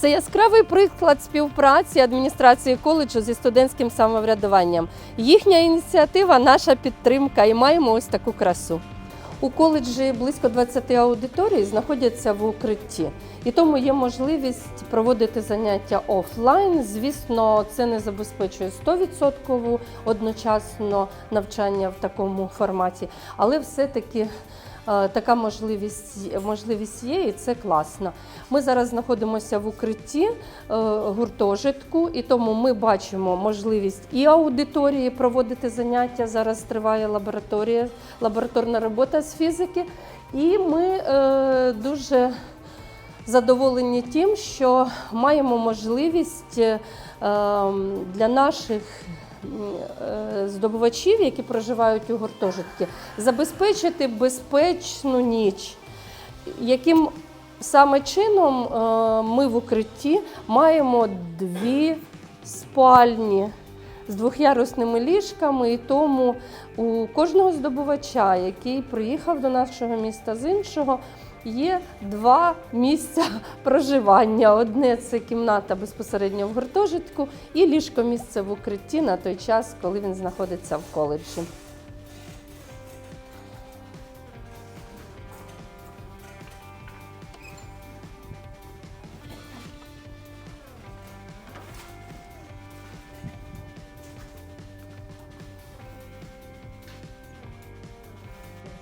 Це яскравий приклад співпраці адміністрації коледжу зі студентським самоврядуванням. Їхня ініціатива наша підтримка і маємо ось таку красу. У коледжі близько 20 аудиторій знаходяться в укритті, і тому є можливість проводити заняття офлайн. Звісно, це не забезпечує 100% одночасно навчання в такому форматі, але все-таки така можливість, можливість є, і це класно. Ми зараз знаходимося в укритті е, гуртожитку, і тому ми бачимо можливість і аудиторії проводити заняття. Зараз триває лабораторія, лабораторна робота з фізики. І ми е, дуже задоволені тим, що маємо можливість е, ем, для наших е, здобувачів, які проживають у гуртожитку, забезпечити безпечну ніч, яким саме чином е, ми в укритті маємо дві спальні з двохярусними ліжками, і тому у кожного здобувача, який приїхав до нашого міста з іншого, є два місця проживання. Одне це кімната безпосередньо в гуртожитку, і ліжко місце в укритті на той час, коли він знаходиться в коледжі.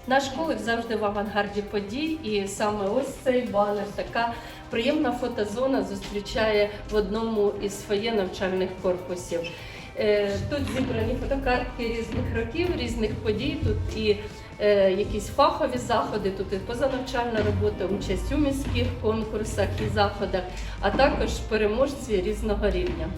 Наш коледж завжди в авангарді подій, і саме ось цей банер, така приємна фотозона зустрічає в одному із фоє навчальних корпусів. Е, Тут зібрані фотокартки різних років, різних подій. Тут і е, якісь фахові заходи, тут і позанавчальна робота, участь у міських конкурсах і заходах, а також переможці різного рівня.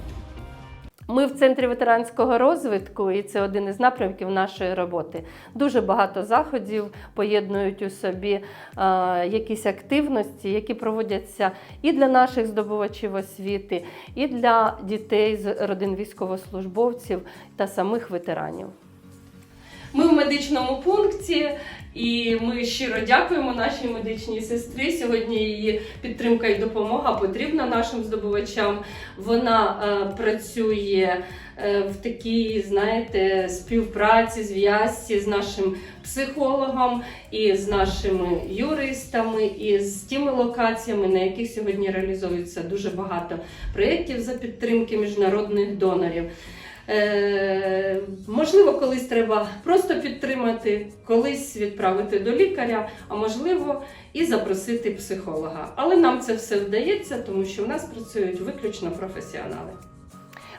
Ми в центрі ветеранського розвитку, і це один із напрямків нашої роботи. Дуже багато заходів поєднують у собі е, якісь активності, які проводяться і для наших здобувачів освіти, і для дітей з родин військовослужбовців та самих ветеранів. Ми в медичному пункті, і ми щиро дякуємо нашій медичній сестрі. Сьогодні її підтримка і допомога потрібна нашим здобувачам. Вона е, працює е, в такій, знаєте, співпраці, зв'язці з нашим психологом і з нашими юристами, і з тими локаціями, на яких сьогодні реалізується дуже багато проєктів за підтримки міжнародних донорів. Е, можливо, колись треба просто підтримати, колись відправити до лікаря, а можливо, і запросити психолога. Але нам це все вдається, тому що в нас працюють виключно професіонали.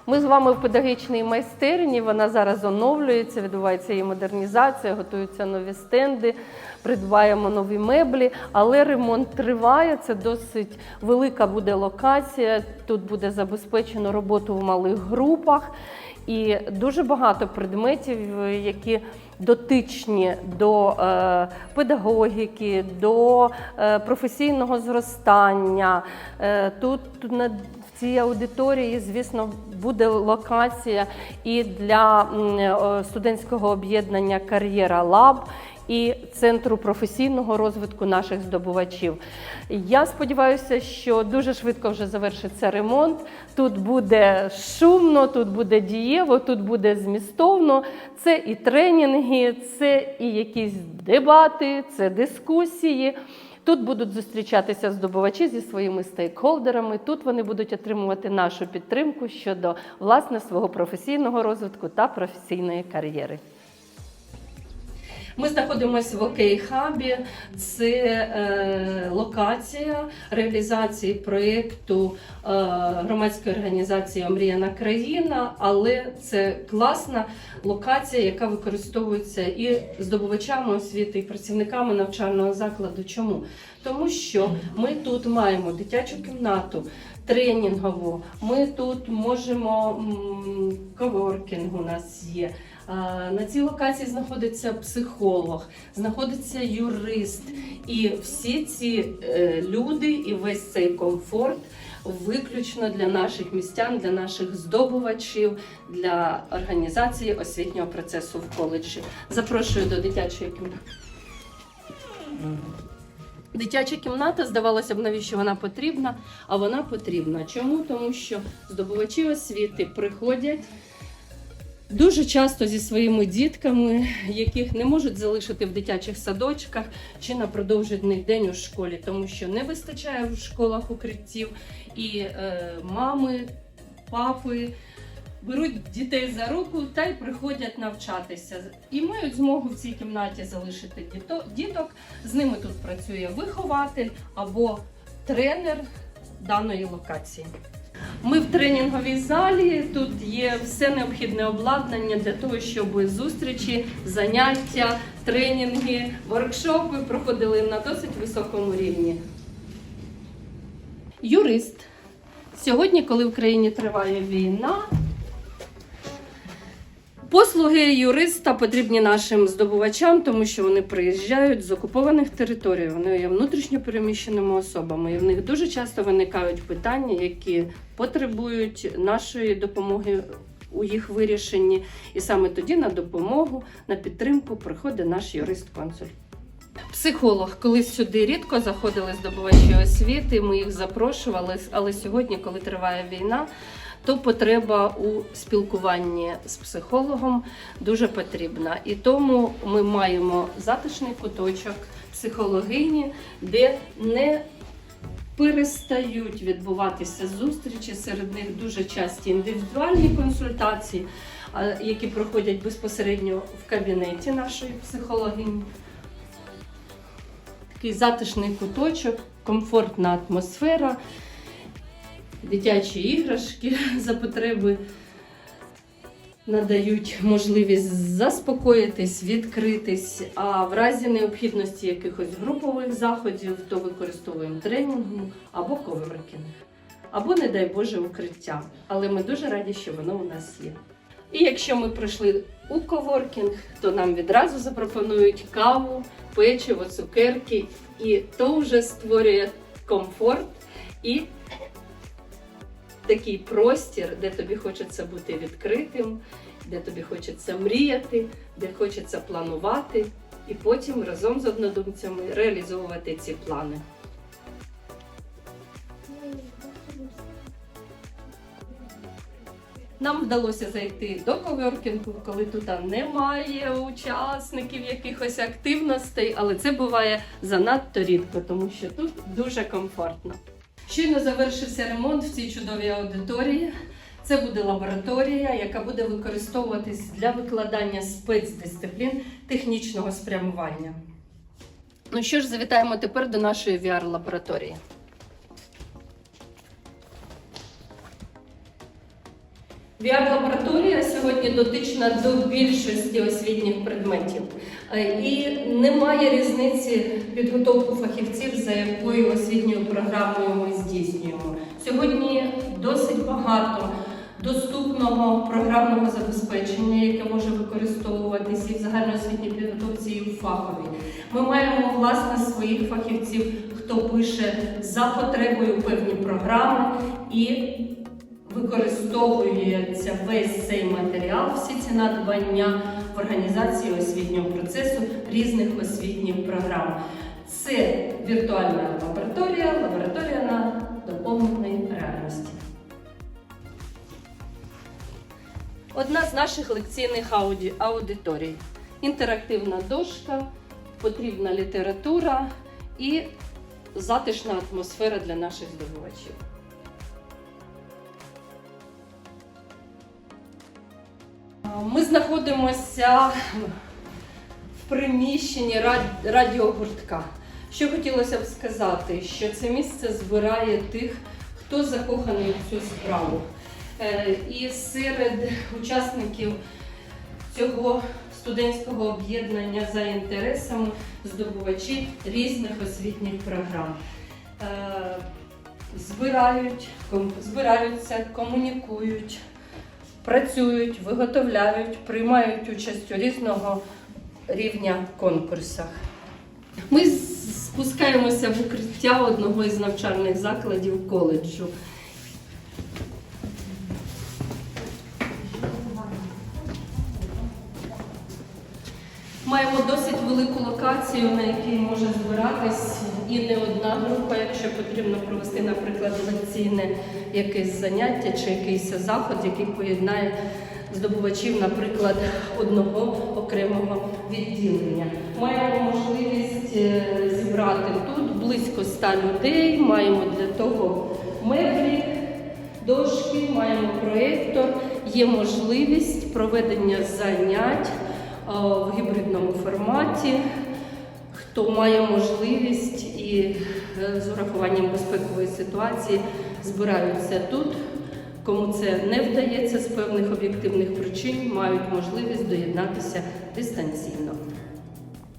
Ми з вами в педагогічній майстерні. Вона зараз оновлюється, відбувається її модернізація, готуються нові стенди, придбаємо нові меблі, але ремонт триває. Це досить велика буде локація. Тут буде забезпечено роботу в малих групах. І дуже багато предметів, які дотичні до е, педагогіки, до е, професійного зростання. Е, тут на в цій аудиторії, звісно, буде локація і для е, студентського об'єднання Кар'єра Лаб і центру професійного розвитку наших здобувачів. Я сподіваюся, що дуже швидко вже завершиться ремонт. Тут буде шумно, тут буде дієво, тут буде змістовно. Це і тренінги, це і якісь дебати, це дискусії. Тут будуть зустрічатися здобувачі зі своїми стейкхолдерами. Тут вони будуть отримувати нашу підтримку щодо власне свого професійного розвитку та професійної кар'єри. Ми знаходимося в Окей-хабі. Це е, локація реалізації проєкту е, громадської організації Омріяна країна, але це класна локація, яка використовується і здобувачами освіти, і працівниками навчального закладу. Чому? Тому що ми тут маємо дитячу кімнату. Тренінгову, ми тут можемо коворкінг у нас є. На цій локації знаходиться психолог, знаходиться юрист, і всі ці е, люди і весь цей комфорт виключно для наших містян, для наших здобувачів, для організації освітнього процесу в коледжі. Запрошую до дитячої кімнати. Дитяча кімната, здавалося б, навіщо вона потрібна, а вона потрібна. Чому? Тому що здобувачі освіти приходять дуже часто зі своїми дітками, яких не можуть залишити в дитячих садочках чи на продовжений день у школі, тому що не вистачає в школах укриттів, і е, мами, папи. Беруть дітей за руку та й приходять навчатися. І мають змогу в цій кімнаті залишити діток. З ними тут працює вихователь або тренер даної локації. Ми в тренінговій залі. Тут є все необхідне обладнання для того, щоб зустрічі, заняття, тренінги, воркшопи проходили на досить високому рівні. Юрист. Сьогодні, коли в країні триває війна, Послуги юриста потрібні нашим здобувачам, тому що вони приїжджають з окупованих територій, вони є внутрішньо переміщеними особами, і в них дуже часто виникають питання, які потребують нашої допомоги у їх вирішенні. І саме тоді на допомогу, на підтримку приходить наш юрист-консуль. Психолог, колись сюди рідко заходили здобувачі освіти, ми їх запрошували, але сьогодні, коли триває війна, то потреба у спілкуванні з психологом дуже потрібна. І тому ми маємо затишний куточок психологині, де не перестають відбуватися зустрічі. Серед них дуже часті індивідуальні консультації, які проходять безпосередньо в кабінеті нашої психологині. Такий затишний куточок, комфортна атмосфера дитячі іграшки за потреби надають можливість заспокоїтись, відкритись. А в разі необхідності якихось групових заходів, то використовуємо тренінгу або коворкінг, або, не дай Боже, укриття. Але ми дуже раді, що воно у нас є. І якщо ми прийшли у коворкінг, то нам відразу запропонують каву, печиво, цукерки, і то вже створює комфорт і такий простір, де тобі хочеться бути відкритим, де тобі хочеться мріяти, де хочеться планувати, і потім разом з однодумцями реалізовувати ці плани. Нам вдалося зайти до коворкінгу, коли тут немає учасників якихось активностей, але це буває занадто рідко, тому що тут дуже комфортно. Щойно завершився ремонт в цій чудовій аудиторії. Це буде лабораторія, яка буде використовуватись для викладання спецдисциплін технічного спрямування. Ну що ж, завітаємо тепер до нашої VR-лабораторії. VR-лабораторія сьогодні дотична до більшості освітніх предметів. Е, І немає різниці підготовку фахівців, за якою освітньою програмою ми здійснюємо. Сьогодні досить багато доступного програмного забезпечення, яке може використовуватися і в загальноосвітній підготовці, і в фаховій. Ми маємо власне своїх фахівців, хто пише за потребою певні програми і використовується весь цей матеріал, всі ці надбання в організації освітнього процесу різних освітніх програм. Це віртуальна лабораторія, лабораторія на доповненої реальності. Одна з наших лекційних ауді- аудиторій. Інтерактивна дошка, потрібна література і затишна атмосфера для наших здобувачів. Ми знаходимося в приміщенні радіогуртка. Що хотілося б сказати, що це місце збирає тих, хто закоханий в цю справу. Е, І серед учасників цього студентського об'єднання за інтересами здобувачі різних освітніх програм. Е, Збирають, збираються, комунікують, працюють, виготовляють, приймають участь у різного рівня конкурсах. Ми спускаємося в укриття одного із навчальних закладів коледжу. Маємо досить велику локацію, на якій може збиратись і не одна група, якщо потрібно провести, наприклад, лекційне якесь заняття чи якийсь заход, який поєднає здобувачів, наприклад, одного окремого відділення. Маємо можливість е, зібрати тут близько 100 людей, маємо для того меблі, дошки, маємо проєктор, є можливість проведення занять в гібридному форматі. Хто має можливість і з урахуванням безпекової ситуації збираються тут. Кому це не вдається з певних об'єктивних причин, мають можливість доєднатися дистанційно.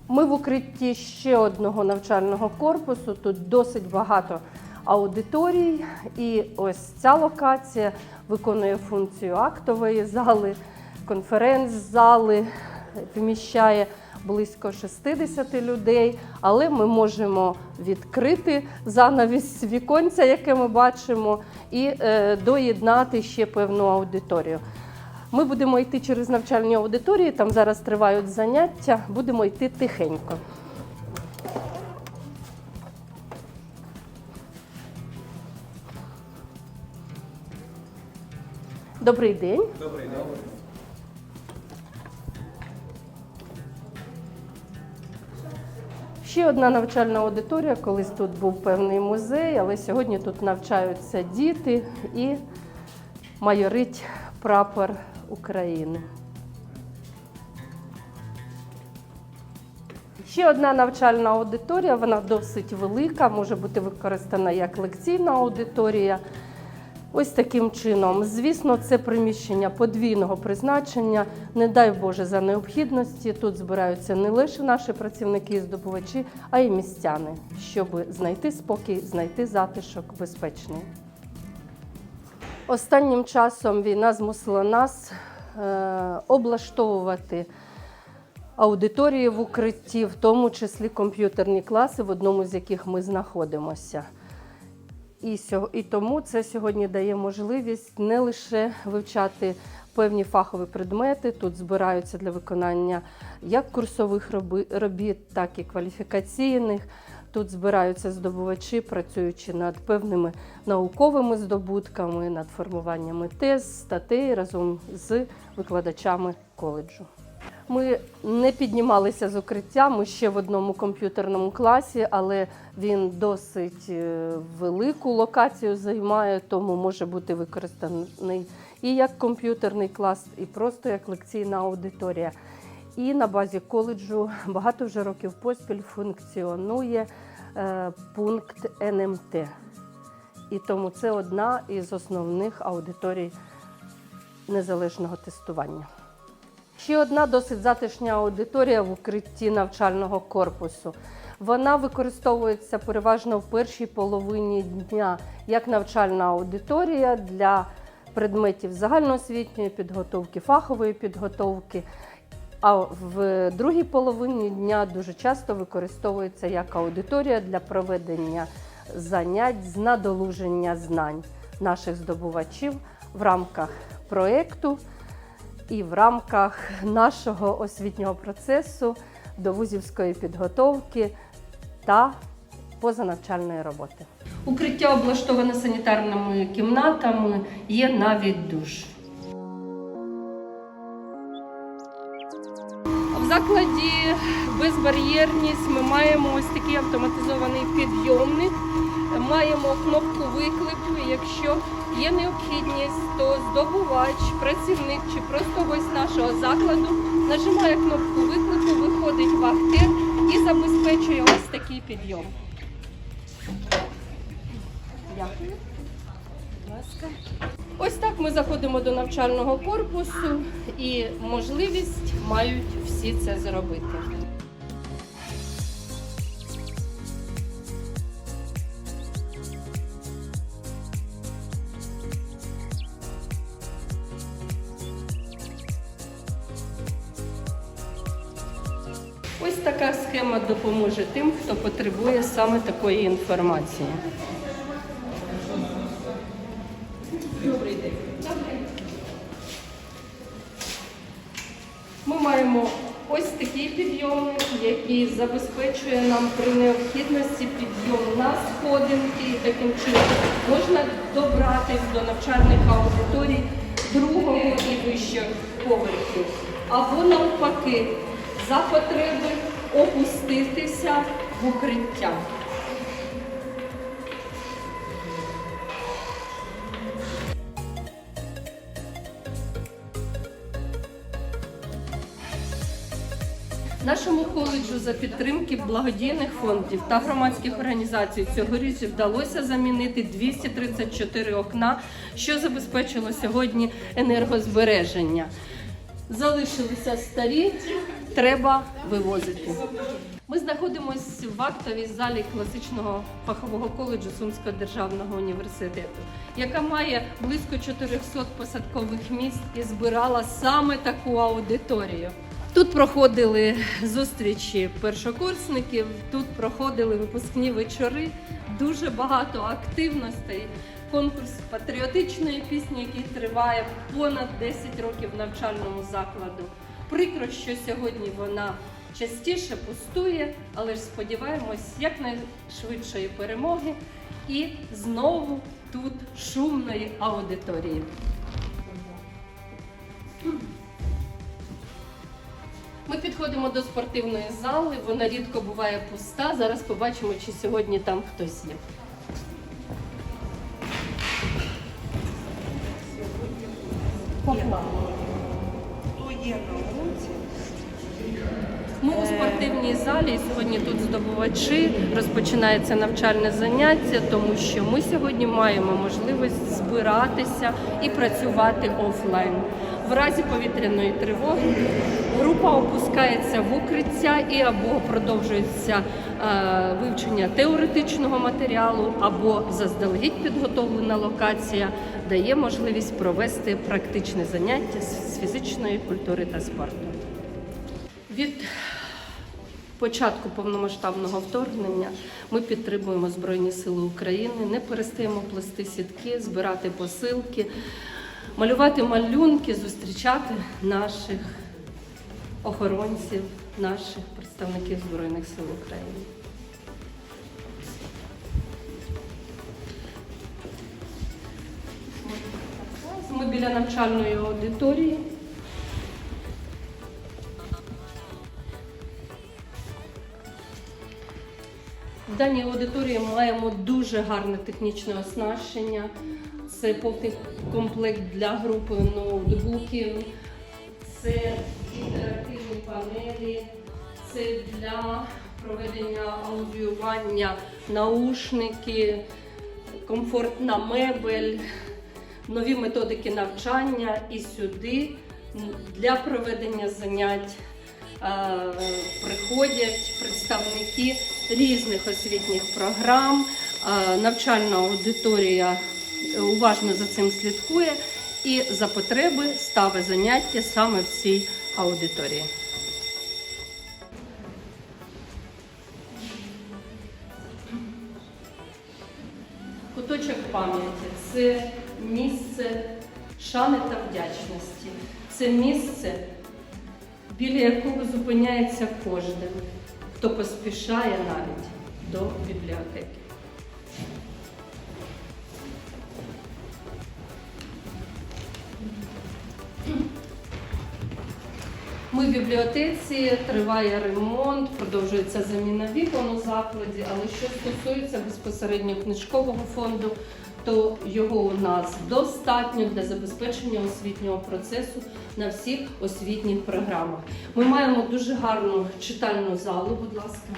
Ми в укритті ще одного навчального корпусу. Тут досить багато аудиторій, і ось ця локація виконує функцію актової зали, конференц-зали, вміщає близько 60 людей, але ми можемо відкрити занавіс віконця, яке ми бачимо, і е, доєднати ще певну аудиторію. Ми будемо йти через навчальні аудиторії, там зараз тривають заняття, будемо йти тихенько. Добрий день. Добрий день. Ще одна навчальна аудиторія. Колись тут був певний музей, але сьогодні тут навчаються діти і майорить прапор України. Ще одна навчальна аудиторія, вона досить велика, може бути використана як лекційна аудиторія. Ось таким чином. Звісно, це приміщення подвійного призначення. Не дай Боже за необхідності. Тут збираються не лише наші працівники і здобувачі, а й містяни, щоб знайти спокій, знайти затишок безпечний. Останнім часом війна змусила нас е, облаштовувати аудиторії в укритті, в тому числі комп'ютерні класи, в одному з яких ми знаходимося. І, сьо- і тому це сьогодні дає можливість не лише вивчати певні фахові предмети. Тут збираються для виконання як курсових робіт, так і кваліфікаційних. Тут збираються здобувачі, працюючи над певними науковими здобутками, над формуваннями тез, статей разом з викладачами коледжу. Ми не піднімалися з укриття, ми ще в одному комп'ютерному класі, але він досить е, велику локацію займає, тому може бути використаний і як комп'ютерний клас, і просто як лекційна аудиторія. І на базі коледжу багато вже років поспіль функціонує е, пункт НМТ. І тому це одна із основних аудиторій незалежного тестування. Ще одна досить затишня аудиторія в укритті навчального корпусу. Вона використовується переважно в першій половині дня як навчальна аудиторія для предметів загальноосвітньої підготовки, фахової підготовки. А в другій половині дня дуже часто використовується як аудиторія для проведення занять з надолуження знань наших здобувачів в рамках проєкту і в рамках нашого освітнього процесу до вузівської підготовки та позанавчальної роботи. Укриття облаштоване санітарними кімнатами, є навіть душ. В закладі безбар'єрність ми маємо ось такий автоматизований підйомник. Маємо кнопку виклику. Якщо є необхідність, то здобувач, працівник чи просто гость нашого закладу нажимає кнопку виклику, виходить вахтер і забезпечує ось такий підйом. Дякую. Будь ласка. Ось так ми заходимо до навчального корпусу і можливість мають всі це зробити. Така схема допоможе тим, хто потребує саме такої інформації. Добрий день. Ми маємо ось такий підйомник, який забезпечує нам при необхідності підйом на сходинки. І таким чином можна добратись до навчальних аудиторій другого і вищих поверхів. Або навпаки, за потреби опуститися в укриття. Нашому коледжу за підтримки благодійних фондів та громадських організацій цьогоріч вдалося замінити 234 окна, що забезпечило сьогодні енергозбереження. Залишилися старі, треба вивозити. Ми знаходимося в актовій залі класичного фахового коледжу Сумського державного університету, яка має близько 400 посадкових місць і збирала саме таку аудиторію. Тут проходили зустрічі першокурсників, тут проходили випускні вечори, дуже багато активностей. Конкурс патріотичної пісні, який триває понад 10 років в навчальному закладу. Прикро, що сьогодні вона частіше пустує, але ж сподіваємось якнайшвидшої перемоги і знову тут шумної аудиторії. Ми підходимо до спортивної зали, вона рідко буває пуста. Зараз побачимо, чи сьогодні там хтось є. Хто Ми у спортивній залі сьогодні тут здобувачі. Розпочинається навчальне заняття, тому що ми сьогодні маємо можливість збиратися і працювати офлайн. В разі повітряної тривоги група опускається в укриття і або продовжується е, вивчення теоретичного матеріалу, або заздалегідь підготовлена локація дає можливість провести практичне заняття з фізичної культури та спорту. Від початку повномасштабного вторгнення ми підтримуємо Збройні Сили України, не перестаємо плести сітки, збирати посилки, малювати малюнки, зустрічати наших охоронців, наших представників Збройних сил України. Ми біля навчальної аудиторії. В даній аудиторії ми маємо дуже гарне технічне оснащення. Це повний комплект для групи ноутбуків, це інтерактивні панелі, це для проведення аудіювання наушники, комфортна мебель, нові методики навчання. І сюди для проведення занять е, приходять представники різних освітніх програм. Е, Навчальна аудиторія уважно за цим слідкує і за потреби ставить заняття саме в цій аудиторії. Куточок пам'яті це місце шани та вдячності. Це місце, біля якого зупиняється кожен, хто поспішає навіть до бібліотеки. Ми в бібліотеці, триває ремонт, продовжується заміна вікон у закладі, але що стосується безпосередньо книжкового фонду, то його у нас достатньо для забезпечення освітнього процесу на всіх освітніх програмах. Ми маємо дуже гарну читальну залу, будь ласка.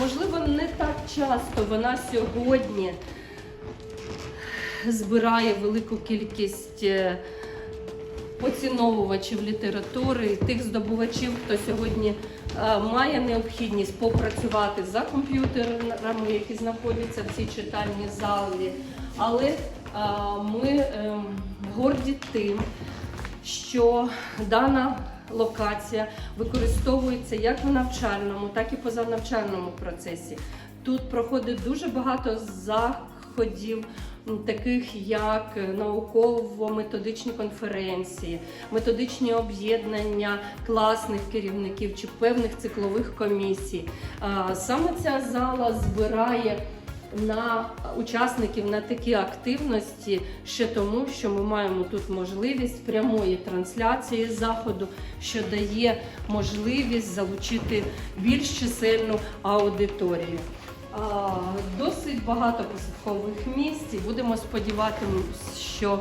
Можливо, не так часто вона сьогодні збирає велику кількість е, поціновувачів літератури, тих здобувачів, хто сьогодні е, має необхідність попрацювати за комп'ютерами, які знаходяться в цій читальній залі. Але е, ми е, горді тим, що дана локація використовується як в навчальному, так і позанавчальному процесі. Тут проходить дуже багато заходів, таких як науково-методичні конференції, методичні об'єднання класних керівників чи певних циклових комісій. Саме ця зала збирає на учасників на такі активності ще тому, що ми маємо тут можливість прямої трансляції заходу, що дає можливість залучити більш чисельну аудиторію. Досить багато посадкових місць і будемо сподіватися, що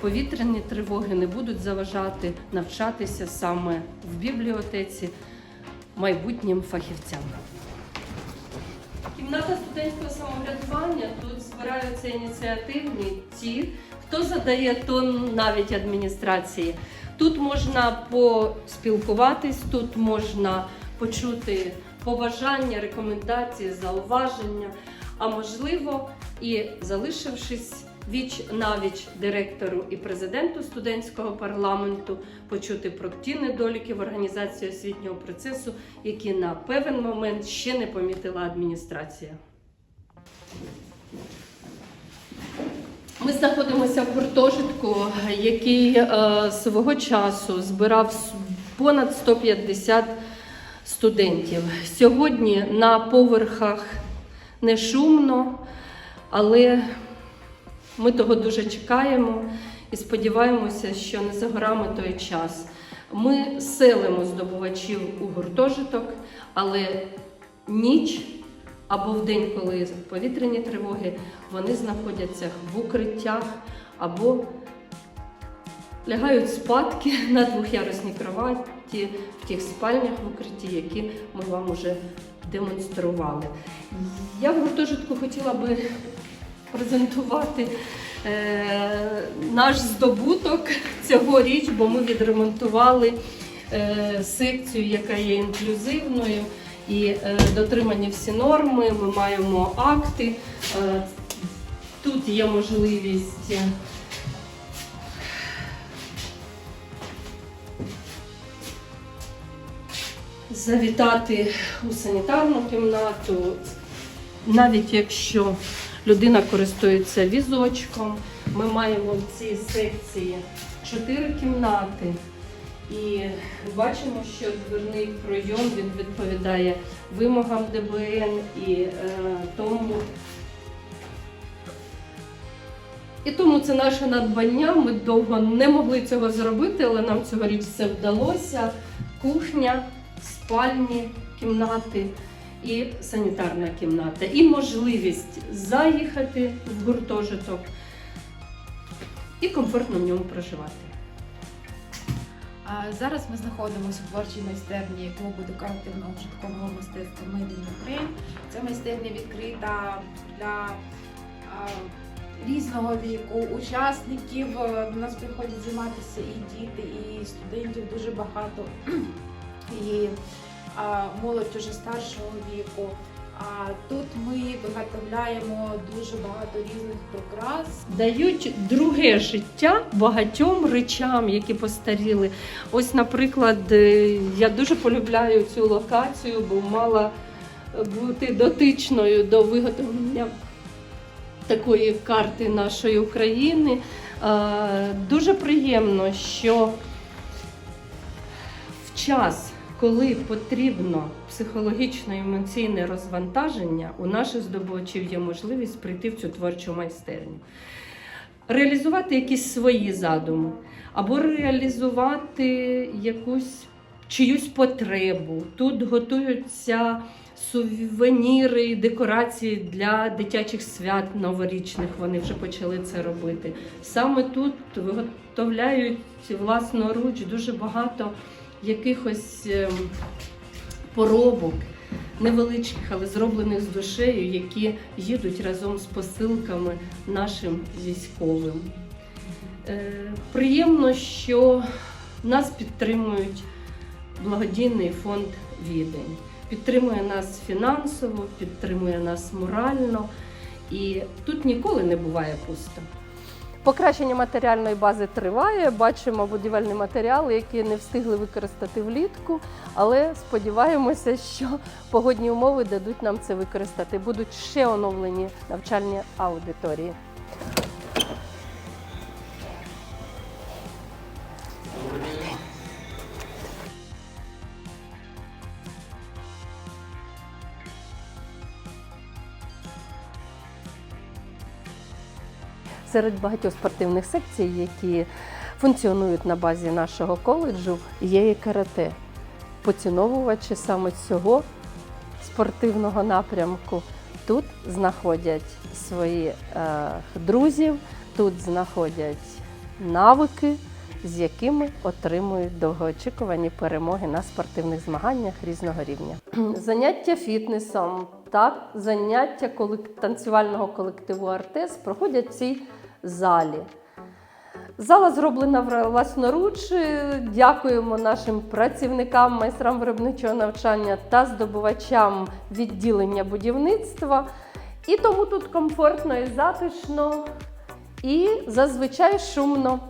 повітряні тривоги не будуть заважати навчатися саме в бібліотеці майбутнім фахівцям. Кімната студентського самоврядування тут збираються ініціативні ті, хто задає тон навіть адміністрації. Тут можна поспілкуватись, тут можна почути побажання, рекомендації, зауваження, а можливо, і залишившись віч навіч директору і президенту студентського парламенту, почути про ті недоліки в організації освітнього процесу, які на певен момент ще не помітила адміністрація. Ми знаходимося в гуртожитку, який е, свого часу збирав понад 150 студентів. Сьогодні на поверхах не шумно, але ми того дуже чекаємо і сподіваємося, що не за горами той час. Ми селимо здобувачів у гуртожиток, але ніч або в день, коли повітряні тривоги, вони знаходяться в укриттях або лягають спадки на двохярусній кроваті в тих спальнях в укритті, які ми вам уже демонстрували. Я в гуртожитку хотіла би презентувати е, наш здобуток цьогоріч, бо ми відремонтували е, секцію, яка є інклюзивною. І е, дотримані всі норми, ми маємо акти. Е, тут є можливість завітати у санітарну кімнату, навіть якщо людина користується візочком. Ми маємо в цій секції чотири кімнати. І бачимо, що дверний пройом він відповідає вимогам ДБН і е, тому. І тому це наше надбання. Ми довго не могли цього зробити, але нам цьогоріч це вдалося. Кухня, спальні кімнати і санітарна кімната. І можливість заїхати в гуртожиток і комфортно в ньому проживати. А Зараз ми знаходимося в творчій майстерні клубу декоративного житкового мистецтва Made in Ukraine. Ця майстерня відкрита для а, різного віку учасників. До нас приходять займатися і діти, і студентів дуже багато, і молодь уже старшого віку. А тут ми виготовляємо дуже багато різних прикрас. дають друге життя багатьом речам, які постаріли. Ось, наприклад, е, я дуже полюбляю цю локацію, бо мала бути дотичною до виготовлення такої карти нашої України. Е, Дуже приємно, що в час, коли потрібно психологічне і емоційне розвантаження, у наших здобувачів є можливість прийти в цю творчу майстерню, реалізувати якісь свої задуми, або реалізувати якусь чиюсь потребу. Тут готуються сувеніри і декорації для дитячих свят новорічних. Вони вже почали це робити. Саме тут виготовляють власноруч дуже багато якихось ем, поробок. Невеличких, але зроблених з душею, які їдуть разом з посилками нашим військовим. Е, приємно, що нас підтримують благодійний фонд Відень. Підтримує нас фінансово, підтримує нас морально, і тут ніколи не буває пусто. Покращення матеріальної бази триває. Бачимо будівельні матеріали, які не встигли використати влітку, але сподіваємося, що погодні умови дадуть нам це використати. Будуть ще оновлені навчальні аудиторії. Серед багатьох спортивних секцій, які функціонують на базі нашого коледжу, є і карате. Поціновувачі саме цього спортивного напрямку тут знаходять своїх е, друзів, тут знаходять навики, з якими отримують довгоочікувані перемоги на спортивних змаганнях різного рівня. Заняття фітнесом та заняття танцювального колективу Артес проходять в цій залі. Зала зроблена власноруч. Дякуємо нашим працівникам, майстрам виробничого навчання та здобувачам відділення будівництва. І тому тут комфортно і затишно, і зазвичай шумно.